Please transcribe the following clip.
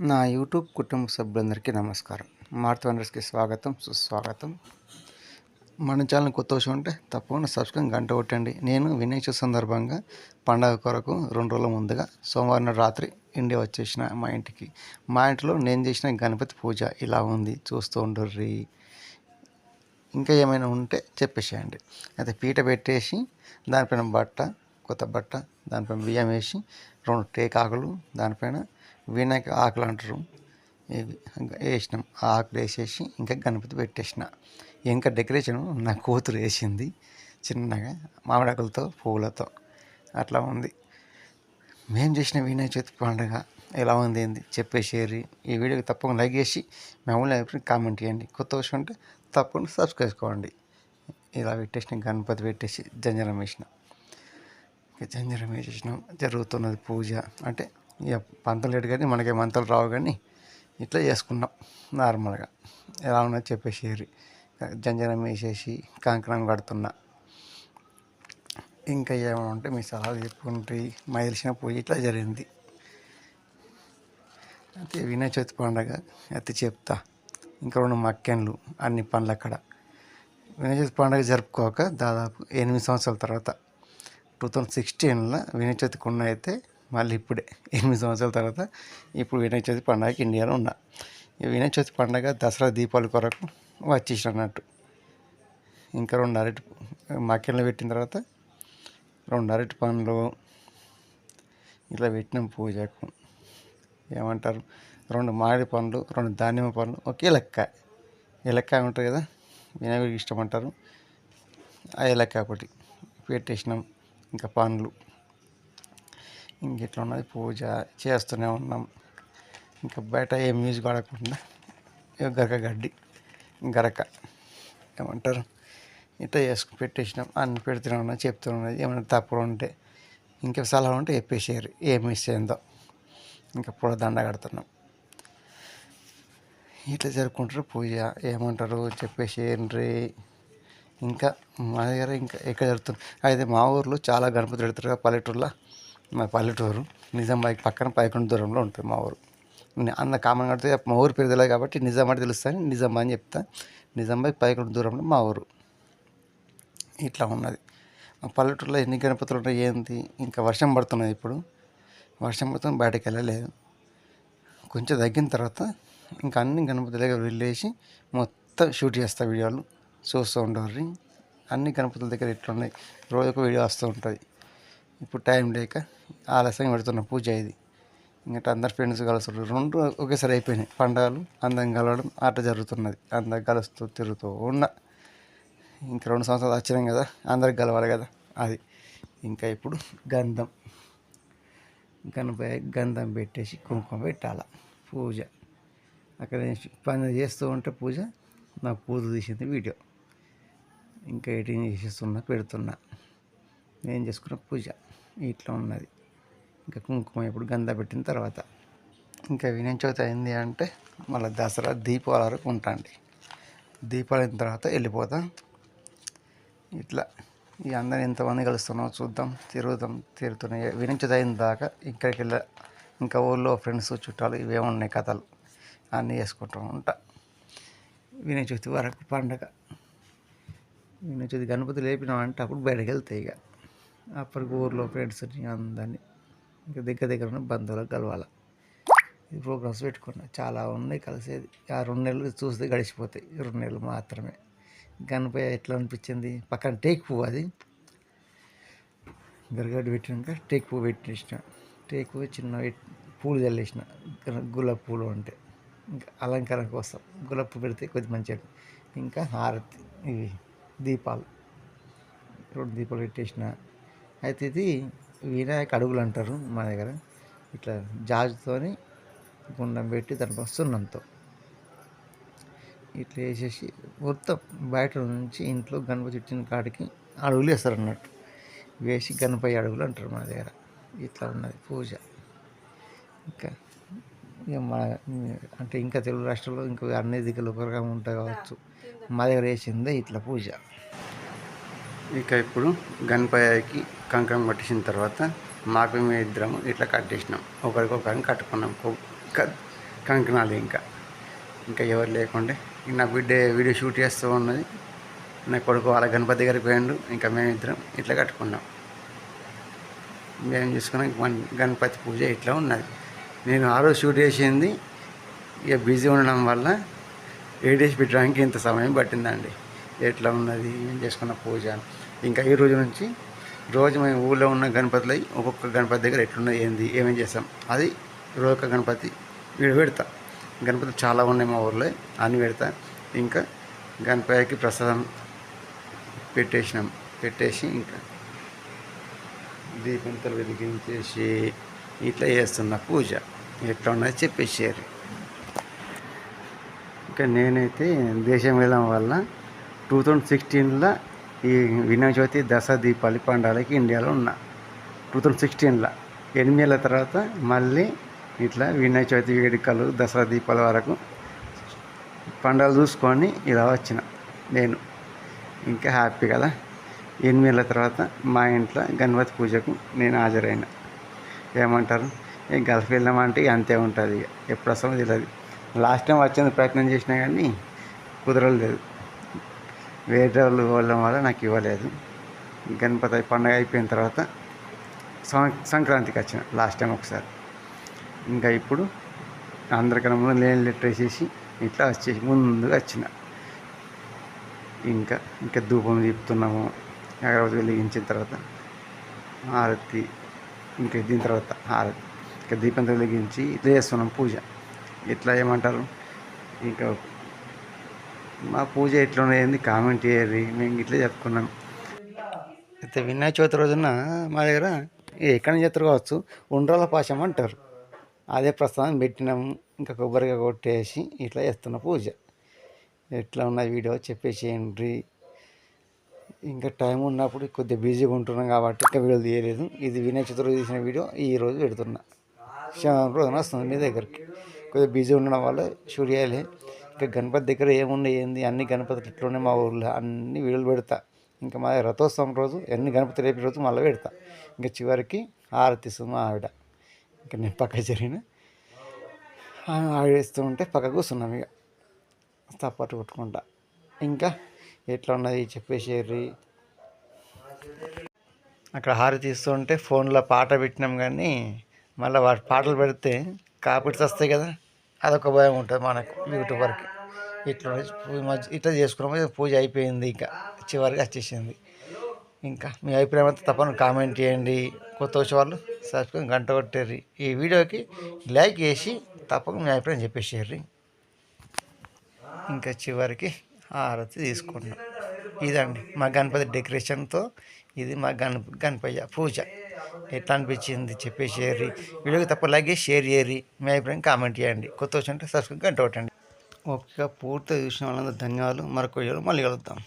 నా యూట్యూబ్ కుటుంబ సభ్యులందరికీ నమస్కారం. మార్త వండర్స్కి స్వాగతం సుస్వాగతం. మన ఛానల్ కొత్త విషయం ఉంటే తప్పకుండా సబ్స్క్రైబ్ గంట కొట్టండి. నేను వినాయక సందర్భంగా పండగ కొరకు రెండు రోజుల ముందుగా సోమవారం రాత్రి ఇండియా వచ్చేసిన మా ఇంటికి. మా ఇంట్లో నేను చేసిన గణపతి పూజ ఇలా ఉంది చూస్తూ ఉండర్రి. ఇంకా ఏమైనా ఉంటే చెప్పేసేయండి. అయితే పీట పెట్టేసి దానిపైన బట్ట కొత్త బట్ట దానిపైన బియ్యం వేసి రెండు టేకాకులు దానిపైన వినాయక ఆకులు అంటారు. ఇవి వేసినాం. ఆ ఆకులు వేసేసి ఇంకా గణపతి పెట్టేసిన. ఇంకా డెకరేషన్ నా కూతురు వేసింది చిన్నగా మామిడాకులతో పువ్వులతో అట్లా ఉంది. మేము చేసిన వినాయక చవితి పండుగ ఎలా ఉంది ఏంది చెప్పేసేరి. ఈ వీడియోకి తప్పకుండా లైక్ చేసి మామూలు అభిప్రాయం కామెంట్ చేయండి. కొత్త విషయం ఉంటే తప్పకుండా సబ్స్క్రైబ్ చేసుకోండి. ఇలా పెట్టేసిన గణపతి పెట్టేసి జంజరం వేసిన. జంజరం వేసేసినాం. జరుగుతున్నది పూజ. అంటే ఇక పంతలు లేటు కానీ మనకి మంతలు రావు కానీ ఇట్లా చేసుకున్నాం నార్మల్గా. ఎలా ఉన్నది చెప్పేసేరి జంజనం వేసేసి కంకణం కడుతున్నా. ఇంకా ఏమైనా ఉంటే మీ సలహాలు చెప్పుకుంటే మా తెలిసిన పూజ ఇట్లా జరిగింది. అయితే వినాయక చవితి పండగ అయితే చెప్తా. ఇంకా రెండు మక్కెన్లు అన్ని పనులు అక్కడ. వినాయక చవితి పండుగ జరుపుకోక దాదాపు ఎనిమిది సంవత్సరాల తర్వాత. టూ థౌజండ్ సిక్స్టీన్లో వినాయక చవితి కొన్న అయితే మళ్ళీ ఇప్పుడే ఎనిమిది సంవత్సరాల తర్వాత ఇప్పుడు వినాయక చవితి పండగకి ఇండియాలో ఉన్నా. ఈ వినాయక చవితి పండగ దసరా దీపావళి కొరకు వచ్చేసిన అన్నట్టు ఇంకా రెండు అరటి మాకెళ్ళ పెట్టిన తర్వాత రెండు అరటి పండ్లు ఇట్లా పెట్టినాం పూజకు. ఏమంటారు? రెండు మామిడి పండ్లు రెండు దానిమ్మ పండ్లు ఒక లెక్క ఎలక్కాయ ఉంటుంది కదా వినాయకుడికి ఇష్టం అంటారు. ఆ ఎలక్కాయ ఒకటి పెట్టేసినాం. ఇంకా పండ్లు. ఇంకెట్లా ఉన్నది? పూజ చేస్తూనే ఉన్నాం. ఇంకా బయట ఏ మ్యూజిక్ ఆడకుండా గరక గడ్డి గరక ఏమంటారు? ఇట్లా చేసుకు పెట్టేసినాం. అన్ని పెడుతూనే ఉన్నా చెప్తూనే ఉన్నది ఏమైనా తప్పులు ఉంటే ఇంకా సలహా ఉంటే చెప్పేసారు. ఏం మిస్ అయిందో. ఇంకా పూల దండ కడుతున్నాం. ఇట్లా జరుపుకుంటారు పూజ. ఏమంటారు? చెప్పేసేయండి ఇంకా మా దగ్గర ఇంకా ఎక్కడ జరుగుతుంది అయితే మా ఊర్లో చాలా గణపతి పెడతారు పల్లెటూరులో. మా పల్లెటూరు నిజామాబాద్ పక్కన పైకొండ దూరంలో ఉంటుంది మా ఊరు. అన్న కామన్ కడితే మా ఊరు పేరు తెలియదు కాబట్టి నిజామాబాద్ తెలుస్తాను నిజామాబాద్ అని చెప్తా. నిజామాబాద్ పైకొండ దూరంలో మా ఊరు. ఇట్లా ఉన్నది. మా పల్లెటూరులో ఎన్ని గణపతులు ఉన్నాయి ఏంది? ఇంకా వర్షం పడుతున్నది ఇప్పుడు? వర్షం పడుతుంది బయటకు వెళ్ళలేదు. కొంచెం తగ్గిన తర్వాత ఇంకా అన్ని గణపతి దగ్గర వెళ్ళేసి మొత్తం షూట్ చేస్తా వీడియోలు. చూస్తూ ఉండేవారు అన్ని గణపతుల దగ్గర ఇట్లున్నాయి. రోజు ఒక వీడియో వస్తూ ఉంటుంది. ఇప్పుడు టైం లేక ఆలస్యం పెడుతున్న పూజ ఇది. ఇంకా అందరు ఫ్రెండ్స్ కలుస్తున్నారు రెండు ఒకేసారి అయిపోయినాయి. పండుగలు అందరం కలవడం ఆట జరుగుతున్నది. అందరు కలుస్తూ తిరుగుతూ ఉన్న ఇంకా రెండు సంవత్సరాలు వచ్చినాం కదా అందరికి కలవాలి కదా అది. ఇంకా ఇప్పుడు గంధం. గణపై గంధం పెట్టేసి కుంకుమ పెట్టాల పూజ. అక్కడ పని చేస్తూ ఉంటే పూజ నా పూజ తీసింది వీడియో. ఇంకా ఎడిటింగ్ చేసేస్తున్నా పెడుతున్నా. నేను చేసుకున్న పూజ. ఇట్లా ఉన్నది. ఇంకా కుంకుమ ఇప్పుడు గంధ పెట్టిన తర్వాత. ఇంకా వినాయక చవితి అయింది అంటే మళ్ళీ దసరా దీపావళి వరకు ఉంటాండి దీపావళి అయిన తర్వాత వెళ్ళిపోతాం. ఇట్లా ఈ అందరం ఎంతమంది కలుస్తున్నాం చూద్దాం. తిరుగుతాం తిరుగుతున్నాయి వినాయక చవితి అయిన దాకా ఇక్కడికి వెళ్ళ ఇంకా ఊళ్ళో ఫ్రెండ్స్ చుట్టాలు ఇవే ఉన్నాయి కథలు. అన్నీ చేసుకుంటూ ఉంటా. వినాయక చవితి వరకు పండగ. వినాయక చవితి గణపతి లేపినామంటే అప్పుడు బయటకు వెళ్తాయి ఇక. అప్పటికి ఊర్లో ఫ్రెండ్స్ని అందరినీ ఇంకా దగ్గర దగ్గర ఉన్న బంధువులకు కలవాలి. ఈ ప్రోగ్రామ్స్ పెట్టుకున్నా. చాలా ఉన్నాయి కలిసేది. ఆ రెండు నెలలు చూస్తే గడిచిపోతాయి. రెండు నెలలు మాత్రమే. గణపయ్య ఎట్లా అనిపించింది? పక్కన టేక్ పువ్వు అది. గరగడ్డ పెట్టినాక టేక్ పువ్వు పెట్టేసిన. టేక్ పువ్వు చిన్న పూలు చల్లేసిన గులాబీ పూలు అంటే. ఇంకా అలంకరణ కోసం. గులాబీ పువ్వు పెడితే కొద్ది మంచిగా ఇంకా హారతి. ఇవి దీపాలు. రెండు దీపాలు పెట్టేసిన. అయితే ఇది వినాయక అడుగులు అంటారు మా దగ్గర. ఇట్లా జాజుతోని గుండం పెట్టి దానిపై సున్నంతో ఇట్లా వేసేసి మొత్తం బయట నుంచి ఇంట్లో గణపతి చుట్టిన కాడికి అడుగులు వేస్తారు అన్నట్టు. వేసి గణపతి అడుగులు అంటారు మా దగ్గర. ఇట్లా ఉన్నది పూజ. ఇంకా ఇక మా అంటే ఇంకా తెలుగు రాష్ట్రాల్లో ఇంకా అన్ని దిక్కులు ఒకరుగా ఉంటాయి కావచ్చు. మా దగ్గర వేసిందే ఇట్లా పూజ. ఇక ఇప్పుడు గణపయ్యకి కంకణం కట్టేసిన తర్వాత మాకు మేము ఇద్దరం ఇట్లా కట్టేసినాం ఒకరికొకరిని కట్టుకున్నాం. కంకణాలు ఇంకా. ఇంకా ఎవరు లేకుండే. నా బిడ్డ వీడియో షూట్ చేస్తూ ఉన్నది. నా కొడుకు వాళ్ళ గణపతి దగ్గర పోయిండు. ఇంకా మేమిద్దరం ఇట్లా కట్టుకున్నాం. మేము చూసుకున్నాం. గణపతి పూజ ఇట్లా ఉన్నది. నేను ఆ రోజు షూట్ చేసింది. ఇక బిజీ ఉండడం వల్ల ఏడేసి పెట్టడానికి ఇంత సమయం పట్టిందండి. ఎట్లా ఉన్నది మేము చేసుకున్న పూజ. ఇంకా ఈ రోజు నుంచి రోజు మేము ఊళ్ళో ఉన్న గణపతులై ఒక్కొక్క గణపతి దగ్గర ఎట్లున్నది ఏంది ఏమేం చేస్తాం అది రోజొక్క గణపతి వీడు పెడతా. గణపతులు చాలా ఉన్నాయి మా ఊర్లో అన్ని పెడతా. ఇంకా గణపతికి ప్రసాదం పెట్టేసినాం పెట్టేసి ఇంకా దీపంతలు వెలిగించేసి ఇట్లా చేస్తున్న పూజ. ఎట్లా ఉన్నది చెప్పేసారు ఇంకా నేనైతే దేశం వెళ్ళడం వల్ల టూ థౌజండ్ సిక్స్టీన్లో ఈ వినాయక చవితి దసరా దీపావళి పండాలకి ఇండియాలో ఉన్నా. టూ థౌజండ్ సిక్స్టీన్లో ఎనిమిదేళ్ళ తర్వాత మళ్ళీ ఇట్లా వినాయక చవితి వేడుకలు దసరా దీపాల వరకు పండుగలు చూసుకొని ఇలా వచ్చిన నేను. ఇంకా హ్యాపీ కదా. ఎనిమిదేళ్ళ తర్వాత మా ఇంట్లో గణపతి పూజకు నేను హాజరైన. ఏమంటారు? గల్ఫ్ వెళ్ళామంటే ఇక అంతే ఉంటుంది ఇక. ఎప్పుడు అసలు తెలియదు లాస్ట్ టైం వచ్చేందుకు ప్రయత్నం చేసినా కానీ కుదరలేదు. వేరే వాళ్ళు వాళ్ళ వల్ల నాకు ఇవ్వలేదు. గణపతి పండగ అయిపోయిన తర్వాత సంక్రాంతికి వచ్చిన లాస్ట్ టైం ఒకసారి. ఇంకా ఇప్పుడు ఆంధ్రక్రమంలో లేని లెటర్ వేసేసి ఇట్లా వచ్చేసి ముందుగా వచ్చిన. ఇంకా ఇంకా ధూపం తీపుతున్నాము. అగరవతి వెలిగించిన తర్వాత హారతి ఇంకా దీని తర్వాత హారతి ఇంకా దీపం వెలిగించి ఇట్లా చేస్తున్నాం పూజ. ఇట్లా ఏమంటారు ఇంకా మా పూజ ఎట్లా ఉన్నది కామెంట్ చేయాలి మేము ఇట్లా చెప్పుకున్నాం. అయితే వినాయక చవితి రోజున మా దగ్గర ఎక్కడి నుంచి కావచ్చు ఉండ్రాల పాశం అంటారు. అదే ప్రస్తుతం పెట్టినాము ఇంకా కొబ్బరిగా కొట్టేసి ఇట్లా చేస్తున్న పూజ. ఎట్లా ఉన్న వీడియో చెప్పేసేయండి. ఇంకా టైం ఉన్నప్పుడు కొద్దిగా బిజీగా ఉంటున్నాం కాబట్టి ఇంకా వీడియో తీయలేదు. ఇది వినాయక చవితి తీసిన వీడియో ఈ రోజు పెడుతున్నా. శనివారం రోజున వస్తుంది మీ దగ్గరికి. కొద్దిగా బిజీ ఉండడం వల్ల షూట్ చేయాలి. ఇంకా గణపతి దగ్గర ఏమున్నాయి ఏంది? అన్ని గణపతులు ఇట్లున్నాయి మా ఊళ్ళో అన్ని వీడియోలు పెడతా. ఇంకా మా రథోత్సవం రోజు అన్ని గణపతి రేపు రోజు మళ్ళీ పెడతా. ఇంకా చివరికి ఆరతిస్తుంది మా ఆవిడ. ఇంకా నేను పక్క జరిగిన ఆమె ఆడేస్తూ ఉంటే పక్క కూర్చున్నాం ఇక. తప్పట్టు కొట్టుకుంటా. ఇంకా ఎట్లా ఉన్నది చెప్పేసేర్రి అక్కడ హారతి ఇస్తుంటే ఫోన్లో పాట పెట్టినాం కానీ మళ్ళీ వాటి పాటలు పెడితే కాపీట్స్ వస్తాయి కదా. అదొక భయం ఉంటుంది మనకు యూట్యూబర్కి. ఇట్లా పూజ మధ్య ఇట్లా చేసుకున్నాం పూజ అయిపోయింది ఇంకా చివరికి వచ్చేసింది. ఇంకా మీ అభిప్రాయం అయితే తప్పని కామెంట్ చేయండి. కొత్త వచ్చే వాళ్ళు సబ్స్క్రైబ్ గంట కొట్టేరి ఈ వీడియోకి లైక్ చేసి తప్పక మీ అభిప్రాయం చెప్పేసేయండి. ఇంకా చివరికి హారతి తీసుకున్నాం. ఇదండి మా గణపతి డెకరేషన్తో ఇది మా గణ గణపయ్య పూజ. ఎట్లా అనిపించింది చెప్పేసేరి వీడియోకి తప్ప లైక్ చేసి షేర్ చేయరు మీ అభిప్రాయం కామెంట్ చేయండి. కొత్త వచ్చింటే సబ్స్క్రైబ్ గంట కొట్టండి. ఓకే పూర్తిగా చూసిన వాళ్ళందరూ ధన్యవాదాలు. మరొక వీడియోలో మళ్ళీ కలుద్దాం.